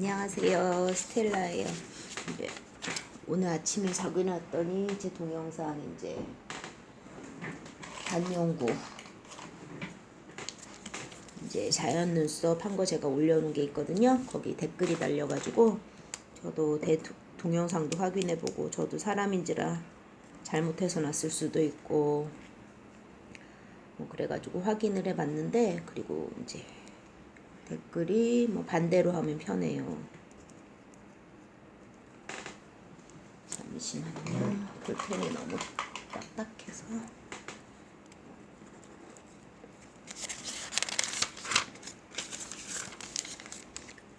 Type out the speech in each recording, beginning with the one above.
안녕하세요. 스텔라예요. 이제 오늘 아침에 일어났더니 제 동영상 이제 단연구 이제 자연 눈썹 한 거 제가 올려놓은 게 있거든요. 거기 댓글이 달려가지고 저도 대, 동영상도 확인해보고 저도 사람인지라 잘못해서 놨을 수도 있고 뭐 그래가지고 확인을 해봤는데 그리고 이제 댓글이 뭐 반대로 하면 편해요. 잠시만요. 볼펜이 너무 딱딱해서.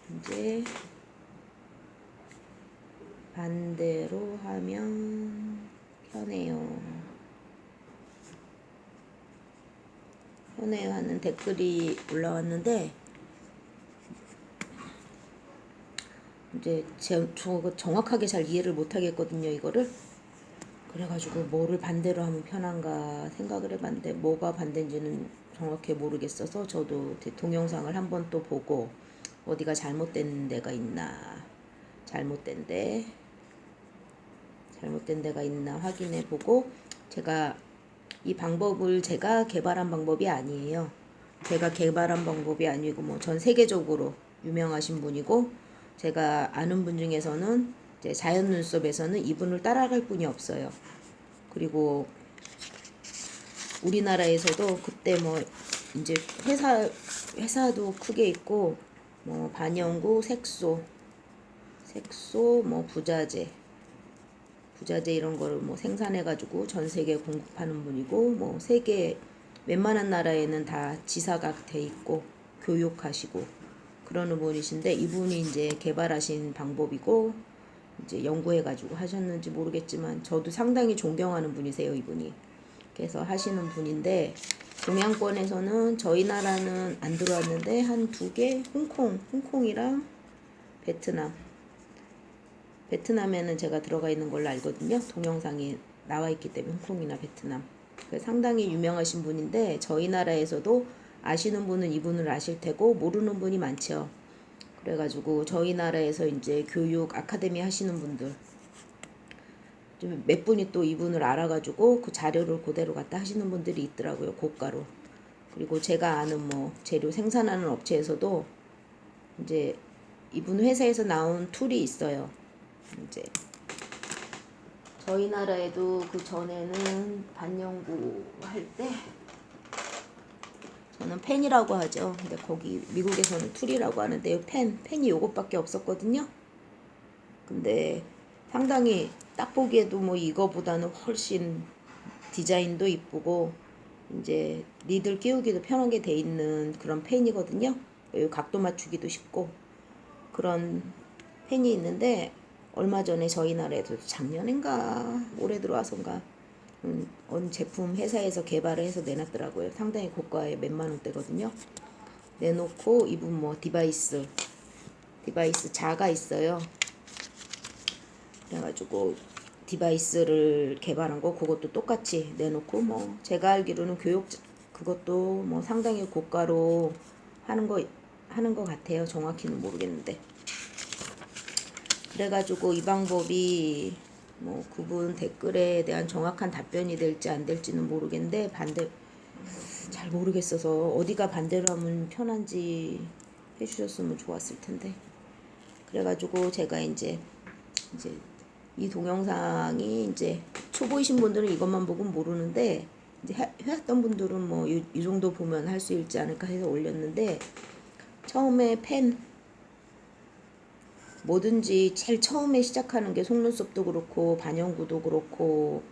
이제 반대로 하면 편해요. 편해요 하는 댓글이 올라왔는데 이제 정확하게 잘 이해를 못 하겠거든요 이거를. 그래가지고 뭐를 반대로 하면 편한가 생각을 해봤는데 뭐가 반대인지는 정확히 모르겠어서 저도 제 동영상을 한번 또 보고 어디가 잘못된 데가 있나 잘못된 데 잘못된 데가 있나 확인해 보고 제가 이 방법을 제가 개발한 방법이 아니에요. 제가 개발한 방법이 아니고 뭐 전 세계적으로 유명하신 분이고 제가 아는 분 중에서는 자연 눈썹에서는 이분을 따라갈 분이 없어요. 그리고 우리나라에서도 그때 뭐 이제 회사 회사도 크게 있고 뭐 반영구, 색소, 색소, 뭐 부자재, 부자재 이런 거를 뭐 생산해 가지고 전 세계 공급하는 분이고 뭐 세계 웬만한 나라에는 다 지사가 돼 있고 교육하시고 그러는 분이신데 이분이 이제 개발하신 방법이고 이제 연구해 가지고 하셨는지 모르겠지만 저도 상당히 존경하는 분이세요 이분이. 그래서 하시는 분인데 동양권에서는 저희 나라는 안 들어왔는데 한 두 개 홍콩 홍콩이랑 베트남. 베트남에는 제가 들어가 있는 걸로 알거든요. 동영상이 나와 있기 때문에 홍콩이나 베트남. 상당히 유명하신 분인데 저희 나라에서도 아시는 분은 이분을 아실 테고 모르는 분이 많죠. 그래가지고 저희 나라에서 이제 교육 아카데미 하시는 분들. 좀 몇 분이 또 이분을 알아가지고 그 자료를 그대로 갖다 하시는 분들이 있더라고요 고가로. 그리고 제가 아는 뭐 재료 생산하는 업체에서도 이제 이분 회사에서 나온 툴이 있어요. 이제 저희 나라에도 그 전에는 반영구 할때 저는 펜이라고 하죠. 근데 거기 미국에서는 툴이라고 하는데 펜, 펜이 요것밖에 없었거든요. 근데 상당히 딱 보기에도 뭐 이거보다는 훨씬 디자인도 이쁘고 이제 니들 끼우기도 편하게 돼 있는 그런 펜이거든요. 각도 맞추기도 쉽고 그런 펜이 있는데 얼마 전에 저희 나라에도 작년인가 올해 들어와서인가 음, 어느 제품 회사에서 개발을 해서 내놨더라고요. 상당히 고가의 몇만 원대거든요. 내놓고 이분 뭐 디바이스 디바이스 자가 있어요. 그래가지고 디바이스를 개발한 거 그것도 똑같이 내놓고 뭐 제가 알기로는 교육 그것도 뭐 상당히 고가로 하는 거 하는 것 같아요. 정확히는 모르겠는데. 그래가지고 이 방법이 뭐 그분 댓글에 대한 정확한 답변이 될지 안 될지는 모르겠는데 반대 잘 모르겠어서 어디가 반대로 하면 편한지 해주셨으면 좋았을 텐데. 그래가지고 제가 이제 이제 이 동영상이 이제 초보이신 분들은 이것만 보고 모르는데 이제 해, 해왔던 분들은 뭐이 정도 보면 할 수 있지 않을까 해서 올렸는데 처음에 펜 뭐든지 제일 처음에 시작하는 게 속눈썹도 그렇고 반영구도 그렇고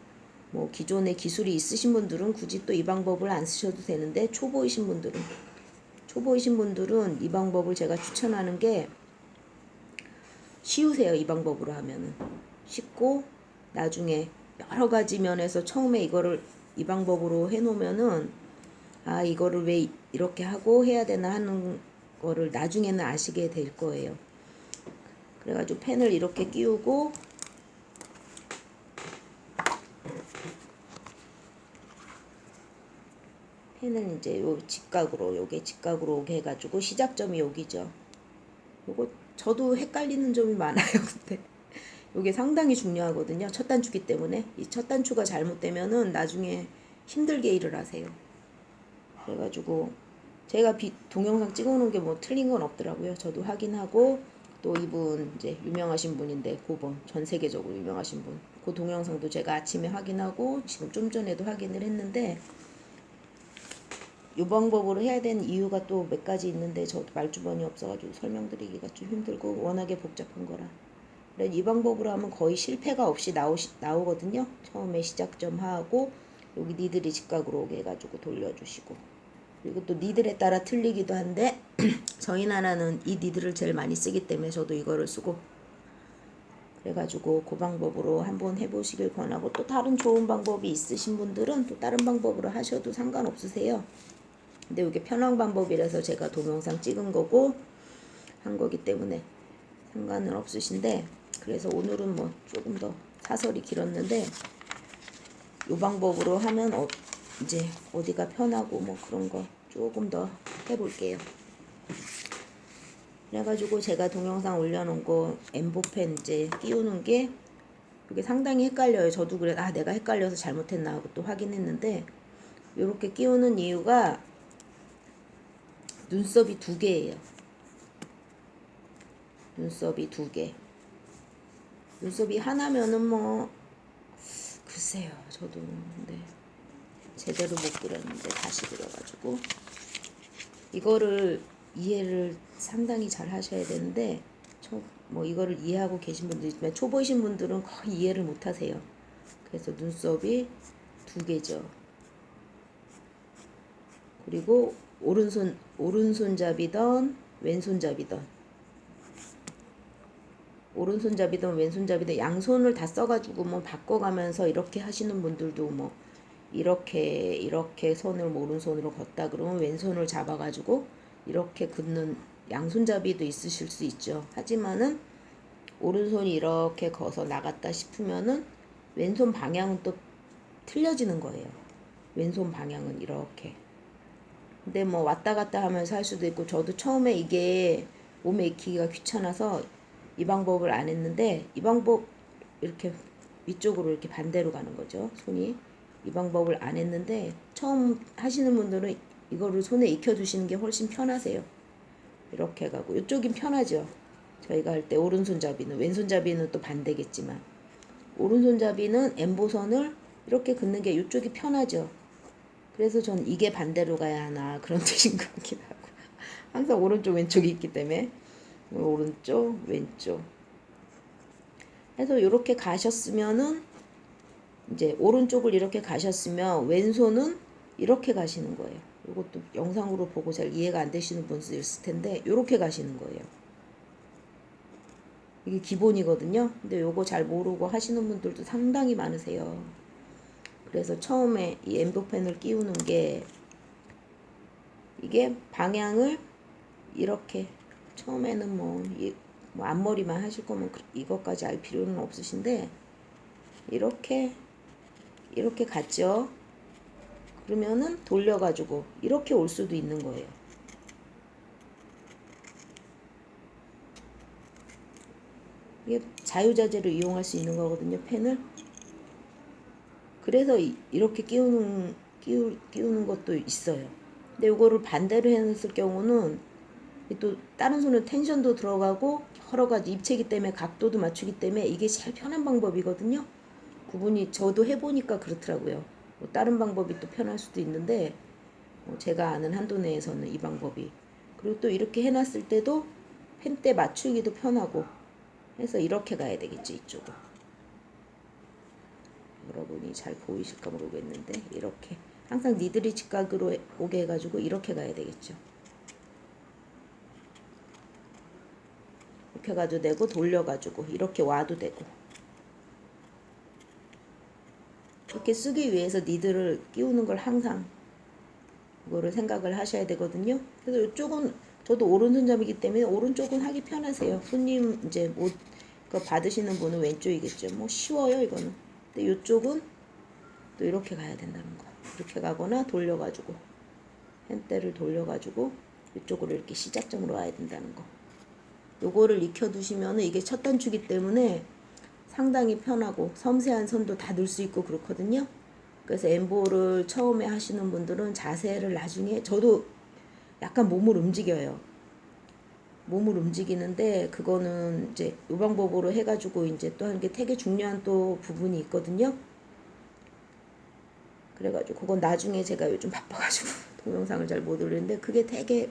뭐 기존에 기술이 있으신 분들은 굳이 또 이 방법을 안 쓰셔도 되는데 초보이신 분들은 초보이신 분들은 이 방법을 제가 추천하는 게 쉬우세요 이 방법으로 하면은 쉽고 나중에 여러 가지 면에서 처음에 이거를 이 방법으로 해 놓으면은 아 이거를 왜 이렇게 하고 해야 되나 하는 거를 나중에는 아시게 될 거예요. 그래가지고 펜을 이렇게 끼우고 펜은 이제 요 직각으로 요게 직각으로 오게 해가지고 시작점이 여기죠. 요거 저도 헷갈리는 점이 많아요. 근데 이게 상당히 중요하거든요. 첫 단추기 때문에 이 첫 단추가 잘못되면은 나중에 힘들게 일을 하세요. 그래가지고 제가 비, 동영상 찍어놓은 게 뭐 틀린 건 없더라고요. 저도 확인하고 또 이분 이제 유명하신 분인데 고번 전 세계적으로 유명하신 분. 그 동영상도 제가 아침에 확인하고 지금 좀 전에도 확인을 했는데 이 방법으로 해야 되는 이유가 또 몇 가지 있는데 저도 말주변이 없어가지고 설명드리기가 좀 힘들고 워낙에 복잡한 거라. 이 방법으로 하면 거의 실패가 없이 나오시, 나오거든요. 처음에 시작점 하고 여기 니들이 직각으로 오게 해가지고 돌려주시고 그리고 또 니들에 따라 틀리기도 한데 저희 나라는 이 니들을 제일 많이 쓰기 때문에 저도 이거를 쓰고 그래가지고 그 방법으로 한번 해보시길 권하고 또 다른 좋은 방법이 있으신 분들은 또 다른 방법으로 하셔도 상관없으세요. 근데 이게 편한 방법이라서 제가 동영상 찍은 거고 한 거기 때문에 상관은 없으신데 그래서 오늘은 뭐 조금 더 사설이 길었는데 이 방법으로 하면 어, 이제 어디가 편하고 뭐 그런 거 조금 더 해볼게요. 그래가지고 제가 동영상 올려놓은 거 엠보펜 이제 끼우는 게 이게 상당히 헷갈려요. 저도 그래 아 내가 헷갈려서 잘못했나 하고 또 확인했는데 이렇게 끼우는 이유가 눈썹이 두 개예요. 눈썹이 두 개. 눈썹이 하나면은 뭐 글쎄요. 저도 근데 제대로 못 그렸는데 다시 그려가지고 이거를 이해를 상당히 잘 하셔야 되는데 초, 뭐 이거를 이해하고 계신 분도 있지만 초보이신 분들은 거의 이해를 못 하세요. 그래서 눈썹이 두 개죠. 그리고 오른손 오른손잡이던 왼손잡이던 오른손잡이든 왼손잡이든 양손을 다 써가지고 뭐 바꿔가면서 이렇게 하시는 분들도 뭐 이렇게 이렇게 손을 뭐 오른손으로 걷다 그러면 왼손을 잡아가지고 이렇게 긋는 양손잡이도 있으실 수 있죠. 하지만은 오른손이 이렇게 거서 나갔다 싶으면은 왼손 방향은 또 틀려지는 거예요. 왼손 방향은 이렇게. 근데 뭐 왔다 갔다 하면서 할 수도 있고 저도 처음에 이게 몸에 익히기가 귀찮아서 이 방법을 안 했는데 이 방법 이렇게 위쪽으로 이렇게 반대로 가는 거죠. 손이 이 방법을 안 했는데 처음 하시는 분들은 이거를 손에 익혀 두시는 게 훨씬 편하세요. 이렇게 가고 이쪽이 편하죠. 저희가 할 때 오른손잡이는 왼손잡이는 또 반대겠지만 오른손잡이는 엠보선을 이렇게 긋는 게 이쪽이 편하죠. 그래서 전 이게 반대로 가야 하나 그런 뜻인 것 같기도 하고 항상 오른쪽 왼쪽이 있기 때문에 오른쪽 왼쪽 해서 이렇게 가셨으면은 이제 오른쪽을 이렇게 가셨으면 왼손은 이렇게 가시는 거예요. 이것도 영상으로 보고 잘 이해가 안 되시는 분들 있을 텐데 이렇게 가시는 거예요. 이게 기본이거든요. 근데 요거 잘 모르고 하시는 분들도 상당히 많으세요. 그래서 처음에 이 엠보펜을 끼우는 게 이게 방향을 이렇게 처음에는 뭐, 이, 뭐 앞머리만 하실 거면 그- 이것까지 알 필요는 없으신데 이렇게 이렇게 갔죠. 그러면은 돌려가지고 이렇게 올 수도 있는 거예요. 이게 자유자재로 이용할 수 있는 거거든요. 펜을. 그래서 이- 이렇게 끼우는 끼우, 끼우는 것도 있어요. 근데 이거를 반대로 했을 경우는 또 다른 손은 텐션도 들어가고 여러 가지 입체기 때문에 각도도 맞추기 때문에 이게 제일 편한 방법이거든요. 구분이 저도 해보니까 그렇더라고요. 뭐 다른 방법이 또 편할 수도 있는데 어, 제가 아는 한도 내에서는 이 방법이. 그리고 또 이렇게 해놨을 때도 펜때 맞추기도 편하고 해서 이렇게 가야 되겠죠 이쪽은 여러분이 잘 보이실까 모르겠는데 이렇게 항상 니들이 직각으로 해- 오게 해가지고 이렇게 가야 되겠죠. 이렇게 가도 되고 돌려가지고 이렇게 와도 되고 이렇게 쓰기 위해서 니들을 끼우는 걸 항상 이거를 생각을 하셔야 되거든요. 그래서 이쪽은 저도 오른손잡이기 때문에 오른쪽은 하기 편하세요. 손님 이제 못 받으시는 분은 왼쪽이겠죠. 뭐 쉬워요 이거는. 근데 이쪽은 또 이렇게 가야 된다는 거. 이렇게 가거나 돌려가지고 펜대를 돌려가지고 이쪽으로 이렇게 시작점으로 와야 된다는 거. 요거를 익혀 두시면은 이게 첫 단추기 때문에 상당히 편하고 섬세한 선도 다 넣을 수 있고 그렇거든요. 그래서 엠보를 처음에 하시는 분들은 자세를 나중에 저도 약간 몸을 움직여요. 몸을 움직이는데 그거는 이제 요 방법으로 해가지고 이제 또 하는 게 되게 중요한 또 부분이 있거든요. 그래가지고 그건 나중에 제가 요즘 바빠가지고 동영상을 잘 못 올리는데 그게 되게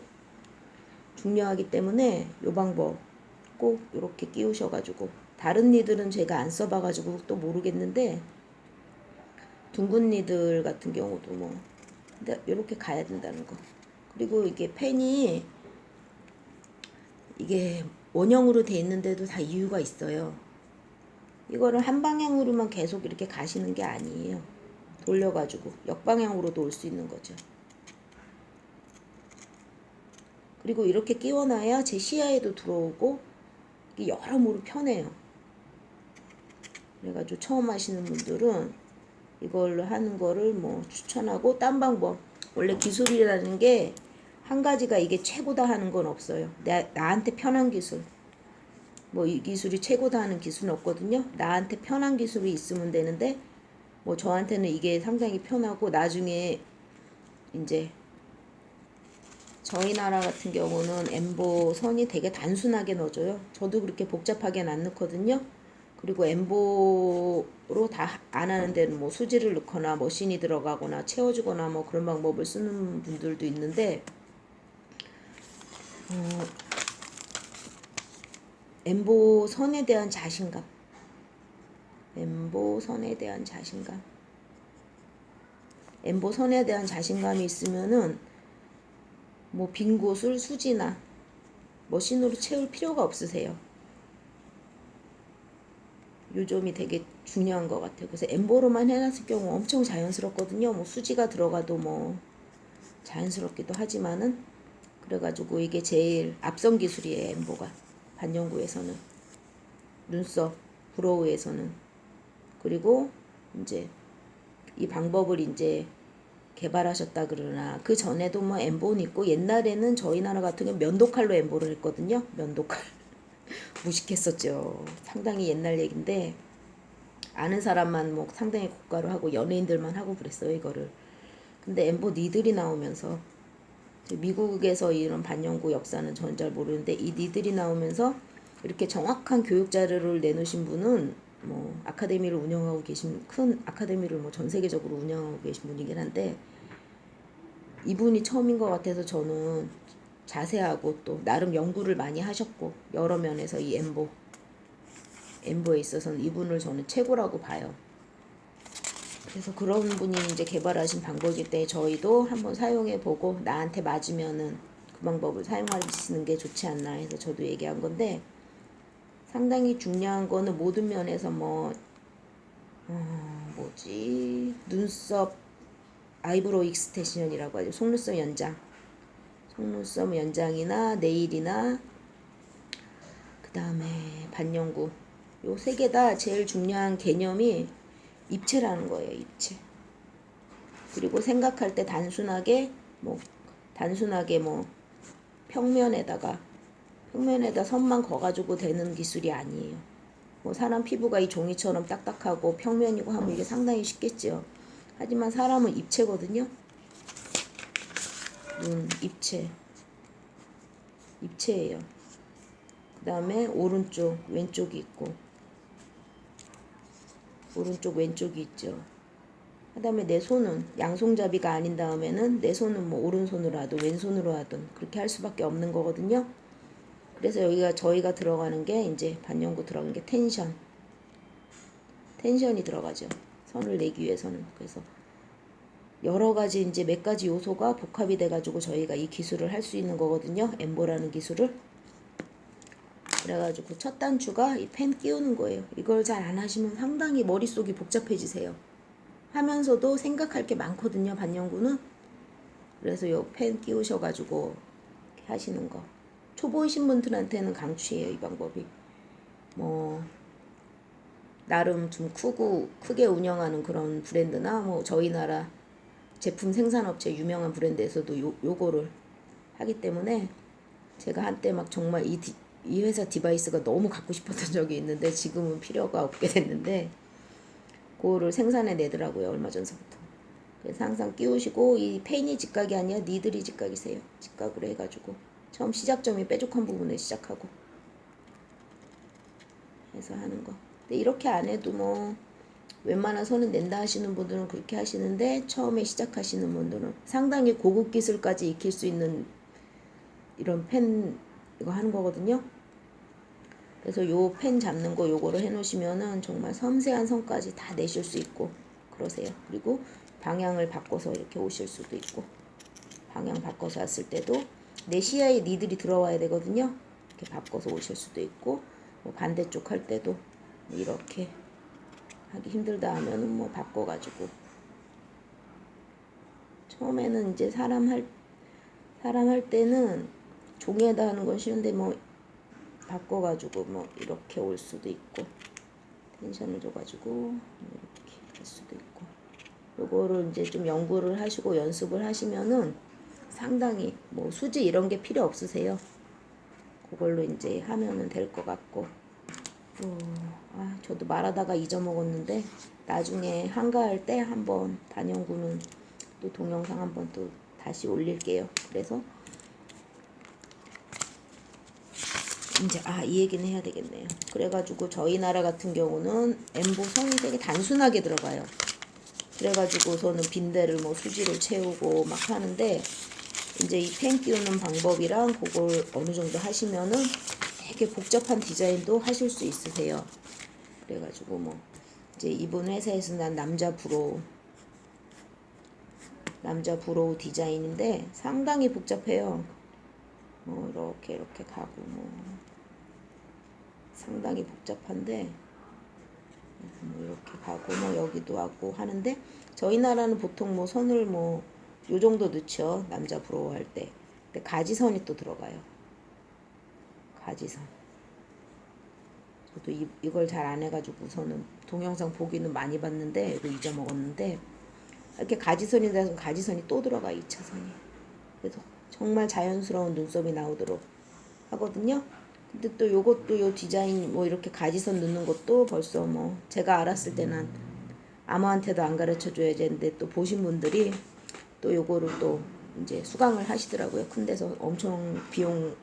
중요하기 때문에 요 방법 꼭 이렇게 끼우셔가지고 다른 니들은 제가 안 써봐가지고 또 모르겠는데 둥근 니들 같은 경우도 뭐 근데 이렇게 가야 된다는 거. 그리고 이게 펜이 이게 원형으로 돼 있는데도 다 이유가 있어요. 이거를 한 방향으로만 계속 이렇게 가시는 게 아니에요. 돌려가지고 역방향으로도 올 수 있는 거죠. 그리고 이렇게 끼워놔야 제 시야에도 들어오고 이게 여러모로 편해요. 그래가지고 처음 하시는 분들은 이걸로 하는 거를 뭐 추천하고 딴 방법 원래 기술이라는 게 한 가지가 이게 최고다 하는 건 없어요. 나, 나한테 편한 기술 뭐 이 기술이 최고다 하는 기술은 없거든요. 나한테 편한 기술이 있으면 되는데 뭐 저한테는 이게 상당히 편하고 나중에 이제 저희 나라 같은 경우는 엠보 선이 되게 단순하게 넣어줘요. 저도 그렇게 복잡하게는 안 넣거든요. 그리고 엠보로 다 안 하는 데는 뭐 수지를 넣거나 머신이 들어가거나 채워주거나 뭐 그런 방법을 쓰는 분들도 있는데 어, 엠보 선에 대한 자신감 엠보 선에 대한 자신감 엠보 선에 대한 자신감이 있으면은 뭐 빈 곳을 수지나 머신으로 채울 필요가 없으세요. 요 점이 되게 중요한 것 같아요. 그래서 엠보로만 해놨을 경우 엄청 자연스럽거든요. 뭐 수지가 들어가도 뭐 자연스럽기도 하지만은 그래가지고 이게 제일 앞선 기술이에요. 엠보가 반영구에서는 눈썹 브로우에서는 그리고 이제 이 방법을 이제 개발하셨다 그러나 그 전에도 뭐 엠보는 있고 옛날에는 저희 나라 같은 경우 면도칼로 엠보를 했거든요. 면도칼 무식했었죠. 상당히 옛날 얘긴데 아는 사람만 뭐 상당히 고가로 하고 연예인들만 하고 그랬어요 이거를. 근데 엠보 니들이 나오면서 미국에서 이런 반영구 역사는 전 잘 모르는데 이 니들이 나오면서 이렇게 정확한 교육 자료를 내놓으신 분은 뭐 아카데미를 운영하고 계신 큰 아카데미를 뭐 전 세계적으로 운영하고 계신 분이긴 한데 이분이 처음인 것 같아서 저는 자세하고 또 나름 연구를 많이 하셨고 여러 면에서 이 엠보 엠보에 있어서는 이분을 저는 최고라고 봐요. 그래서 그런 분이 이제 개발하신 방법이기 때문에 저희도 한번 사용해 보고 나한테 맞으면은 그 방법을 사용하시는 게 좋지 않나 해서 저도 얘기한 건데 상당히 중요한 거는 모든 면에서 뭐 어, 뭐지? 눈썹 아이브로우 익스텐션이라고 하죠. 속눈썹 연장 속눈썹 연장이나 네일이나 그 다음에 반영구 요 세 개 다 제일 중요한 개념이 입체라는 거예요 입체 그리고 생각할 때 단순하게 뭐 단순하게 뭐 평면에다가 평면에다 선만 거가지고 되는 기술이 아니에요. 뭐 사람 피부가 이 종이처럼 딱딱하고 평면이고 하면 이게 상당히 쉽겠죠. 하지만 사람은 입체거든요. 눈, 입체. 입체예요. 그 다음에 오른쪽, 왼쪽이 있고 오른쪽, 왼쪽이 있죠. 그 다음에 내 손은 양손잡이가 아닌 다음에는 내 손은 뭐 오른손으로 하든 왼손으로 하든 그렇게 할 수밖에 없는 거거든요. 그래서 여기가 저희가 들어가는 게 이제 반영구 들어가는 게 텐션. 텐션이 들어가죠. 선을 내기 위해서는. 그래서 여러 가지 이제 몇 가지 요소가 복합이 돼가지고 저희가 이 기술을 할 수 있는 거거든요. 엠보라는 기술을. 그래가지고 첫 단추가 이 펜 끼우는 거예요. 이걸 잘 안 하시면 상당히 머릿속이 복잡해지세요. 하면서도 생각할 게 많거든요. 반영구는. 그래서 요 펜 끼우셔가지고 하시는 거. 초보이신 분들한테는 강추예요 이 방법이 뭐 나름 좀 크고 크게 운영하는 그런 브랜드나 뭐 저희 나라 제품 생산업체 유명한 브랜드에서도 요, 요거를 하기 때문에 제가 한때 막 정말 이, 디, 이 회사 디바이스가 너무 갖고 싶었던 적이 있는데 지금은 필요가 없게 됐는데 그거를 생산해 내더라고요 얼마 전서부터. 그래서 항상 끼우시고 이 페인이 직각이 아니야 니들이 직각이세요. 직각으로 해가지고 처음 시작점이 뾰족한 부분에 시작하고 해서 하는 거. 근데 이렇게 안 해도 뭐 웬만한 손은 낸다 하시는 분들은 그렇게 하시는데 처음에 시작하시는 분들은 상당히 고급 기술까지 익힐 수 있는 이런 펜 이거 하는 거거든요. 그래서 요 펜 잡는 거 요거로 해 놓으시면은 정말 섬세한 선까지 다 내실 수 있고 그러세요. 그리고 방향을 바꿔서 이렇게 오실 수도 있고 방향 바꿔서 왔을 때도 내 시야에 니들이 들어와야 되거든요. 이렇게 바꿔서 오실 수도 있고 뭐 반대쪽 할 때도 이렇게 하기 힘들다 하면은 뭐 바꿔가지고. 처음에는 이제 사람 할 사람 할 때는 종이에다 하는 건 쉬운데 뭐 바꿔가지고 뭐 이렇게 올 수도 있고 텐션을 줘가지고 이렇게 갈 수도 있고. 요거를 이제 좀 연구를 하시고 연습을 하시면은 상당히 뭐 수지 이런 게 필요 없으세요. 그걸로 이제 하면은 될 것 같고. 어, 아, 저도 말하다가 잊어먹었는데 나중에 한가할 때 한번 반영구는 또 동영상 한번 또 다시 올릴게요. 그래서 이제 아 이 얘기는 해야 되겠네요. 그래가지고 저희 나라 같은 경우는 엠보 성이 되게 단순하게 들어가요. 그래가지고서는 빈대를 뭐 수지를 채우고 막 하는데 이제 이 펜 끼우는 방법이랑 그걸 어느 정도 하시면은 되게 복잡한 디자인도 하실 수 있으세요. 그래가지고 뭐 이제 이분 회사에서 난 남자 브로우 남자 브로우 디자인인데 상당히 복잡해요. 뭐 이렇게 이렇게 가고 뭐 상당히 복잡한데 뭐 이렇게 가고 뭐 여기도 하고 하는데 저희 나라는 보통 뭐 선을 뭐 요 정도 넣죠 남자 브로우 할 때. 근데 가지선이 또 들어가요. 가지선. 저도 이, 이걸 잘 안 해가지고서는 동영상 보기는 많이 봤는데 이거 잊어먹었는데 이렇게 가지선이 돼서 가지선이 또 들어가 2차선이. 그래서 정말 자연스러운 눈썹이 나오도록 하거든요. 근데 또 요것도 요 디자인 뭐 이렇게 가지선 넣는 것도 벌써 뭐 제가 알았을 때는 아무한테도 안 가르쳐 줘야 되는데 또 보신 분들이 또 요거를 또 이제 수강을 하시더라고요. 큰 데서 엄청 비용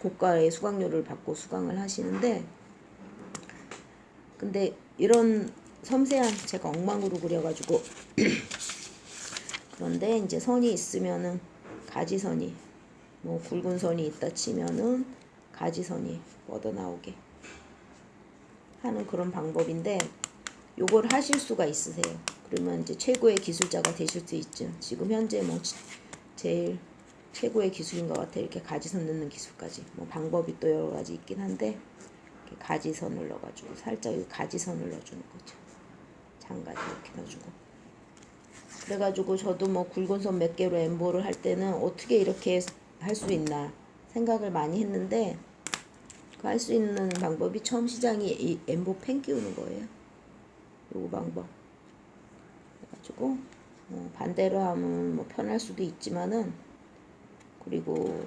고가의 수강료를 받고 수강을 하시는데 근데 이런 섬세한 제가 엉망으로 그려가지고 그런데 이제 선이 있으면은 가지선이 뭐 굵은 선이 있다 치면은 가지선이 뻗어 나오게 하는 그런 방법인데 요걸 하실 수가 있으세요. 그러면 이제 최고의 기술자가 되실 수 있죠. 지금 현재 뭐 지- 제일 최고의 기술인 것 같아. 이렇게 가지선 넣는 기술까지. 뭐 방법이 또 여러 가지 있긴 한데 가지선을 넣어가지고 살짝 이 가지선을 넣어주는 거죠. 장가지 이렇게 넣어주고. 그래가지고 저도 뭐 굵은 선 몇 개로 엠보를 할 때는 어떻게 이렇게 할 수 있나 생각을 많이 했는데 그 할 수 있는 방법이 처음 시장이 이 엠보 펜 끼우는 거예요. 요거 방법. 그래가지고 뭐 반대로 하면 뭐 편할 수도 있지만은 그리고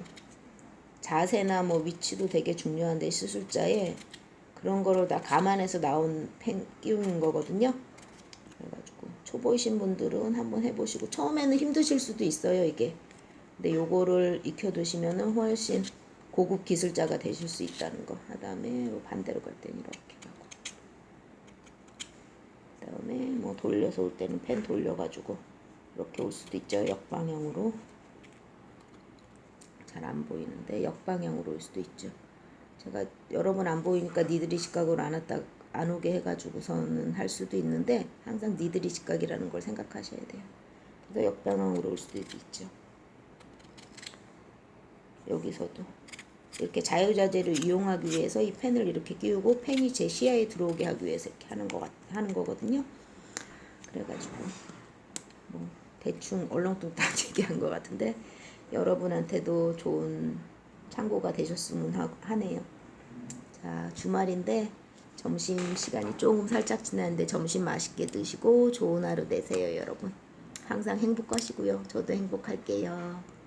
자세나 뭐 위치도 되게 중요한데 시술자에 그런 거를 다 감안해서 나온 펜 끼우는 거거든요. 그래가지고 초보이신 분들은 한번 해보시고 처음에는 힘드실 수도 있어요 이게. 근데 요거를 익혀두시면은 훨씬 고급 기술자가 되실 수 있다는 거. 그 다음에 요 반대로 갈 때는 이렇게 가고. 그 다음에 뭐 돌려서 올 때는 펜 돌려가지고 이렇게 올 수도 있죠 역방향으로. 잘 안 보이는데 역방향으로 올 수도 있죠. 제가 여러 번안 보이니까 니들이 직각으로 안 왔다 안 오게 해가지고서는 할 수도 있는데 항상 니들이 직각이라는 걸 생각하셔야 돼요. 그래서 역방향으로 올 수도 있죠. 여기서도 이렇게 자유자재를 이용하기 위해서 이 펜을 이렇게 끼우고 펜이 제 시야에 들어오게 하기 위해서 이렇게 하는 거 같, 하는 거거든요. 그래가지고 뭐 대충 얼렁뚱땅 얘기한 것 같은데 여러분한테도 좋은 참고가 되셨으면 하, 하네요. 자 주말인데 점심 시간이 조금 살짝 지났는데 점심 맛있게 드시고 좋은 하루 되세요 여러분. 항상 행복하시고요. 저도 행복할게요.